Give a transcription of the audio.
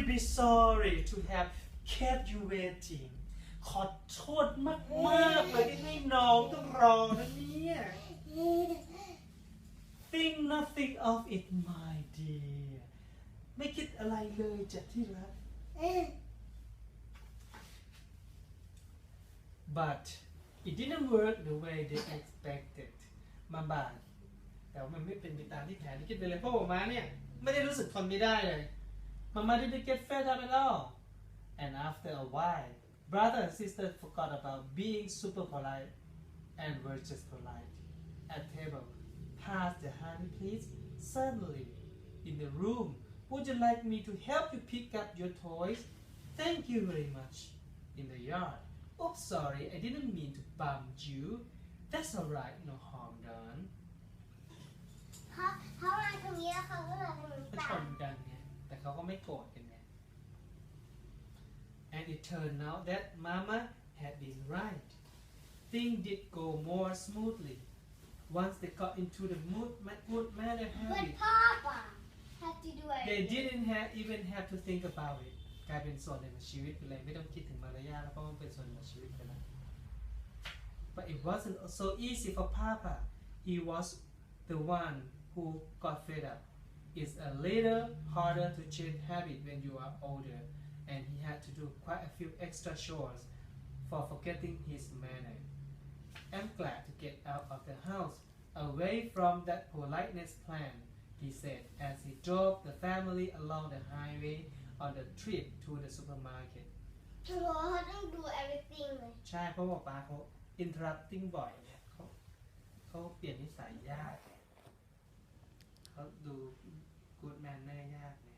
terribly sorry to have kept you waiting ขอโทษมากๆเลยที่ให้น้องต้องรอนะเนี่ย Think nothing of it my dear ไม่คิดอะไรเลยจ้ะที่รัก but it didn't work the way they expected มาบานแต่ว่ามันไม่เป็นไปตามที่แผนที่คิดไปเลยเพราะผมมาเนี่ย ไม่ได้รู้สึกทนไม่ได้เลย Mama didn't get fed up at all and after a while brother and sister forgot about being super polite and were just polite at table pass the honey please certainly in the room would you like me to help you pick up your toys thank you very much in the yard oops sorry I didn't mean to bump you that's alright no harm done เขาเขามาตรงนี้แล้วเขาก็มาตรงนี้ ก็ ต่า ชนกันไง แต่ เขาก็ไม่โกรธกันไง and it turned out that mama had been right things did go more smoothly once they got into the mood good manner เพื่อน habit พ่อป่ะ have to do it they didn't have even have to think about it กลายเป็นส่วนหนึ่งของชีวิตไปเลยไม่ต้องคิดถึงมารยาทแล้วเพราะมันเป็นส่วนหนึ่งของชีวิตไปแล้ว but it wasn't so easy for Papa he was the one who got fed up it's a little harder to change habit when you are older and he had to do quite a few extra chores for forgetting his manner I'm glad to get out of the house away from that politeness plan he said as he drove the family along the highway on the trip to the supermarket โอ้โหเขาต้องดู everything เลย ใช่เพราะว่าป้าเขา interrupting บ่อยเนี่ยเขาเขาเปลี่ยนนิสัยยาก เขาดู good manner ยากไง